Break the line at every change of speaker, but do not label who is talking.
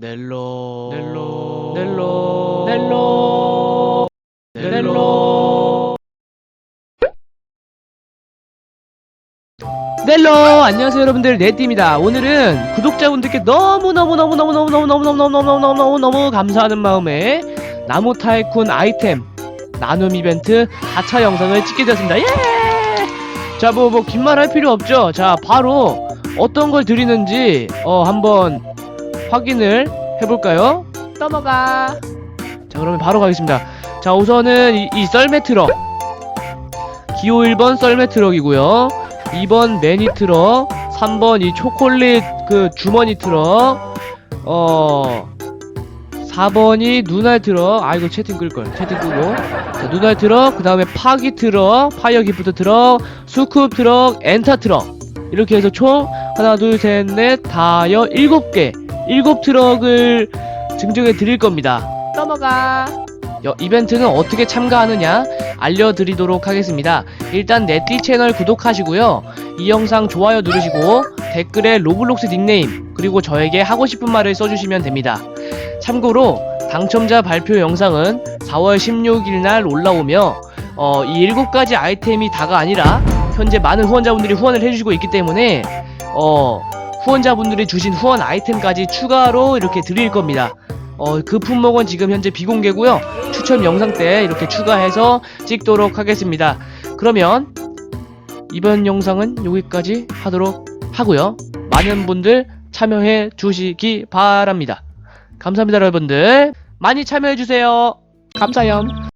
넬로.
넬로.
넬로.
넬로. 넬로. 넬로. 안녕하세요 여러분들. 네띠입니다. 오늘은 구독자분들께 너무너무너무너무너무너무너무너무너무너무너무 감사하는 마음에 나무 타이쿤 아이템 나눔 이벤트 4차 영상을 찍게 되었습니다. 예! 자뭐 뭐 긴 말 할 필요 없죠? 자 바로 어떤 걸 드리는지 어 한번 확인을 해볼까요? 넘어가. 자 그러면 바로 가겠습니다. 자 우선은 이, 이 썰매 트럭. 기호 1번 썰매 트럭이고요. 2번 매니 트럭. 3번 이 초콜릿 그 주머니 트럭. 어 4번이 눈알 트럭. 아 이거 채팅 끌걸. 채팅 끄고. 자 눈알 트럭. 그 다음에 파기 트럭. 파이어 기프트 트럭. 수쿱 트럭. 엔타 트럭. 이렇게 해서 총 하나 둘 셋 넷 다여 일곱 개 일곱 트럭을 증정해 드릴 겁니다. 넘어가. 여, 이벤트는 어떻게 참가하느냐 알려드리도록 하겠습니다. 일단 네띠 채널 구독하시고요. 이 영상 좋아요 누르시고 댓글에 로블록스 닉네임 그리고 저에게 하고 싶은 말을 써주시면 됩니다. 참고로 당첨자 발표 영상은 4월 16일 날 올라오며 어, 이 일곱 가지 아이템이 다가 아니라 현재 많은 후원자분들이 후원을 해주시고 있기 때문에 어, 후원자분들이 주신 후원 아이템까지 추가로 이렇게 드릴 겁니다. 어, 그 품목은 지금 현재 비공개고요. 추첨 영상 때 이렇게 추가해서 찍도록 하겠습니다. 그러면 이번 영상은 여기까지 하도록 하고요. 많은 분들 참여해 주시기 바랍니다. 감사합니다, 여러분들. 많이 참여해 주세요. 감사염.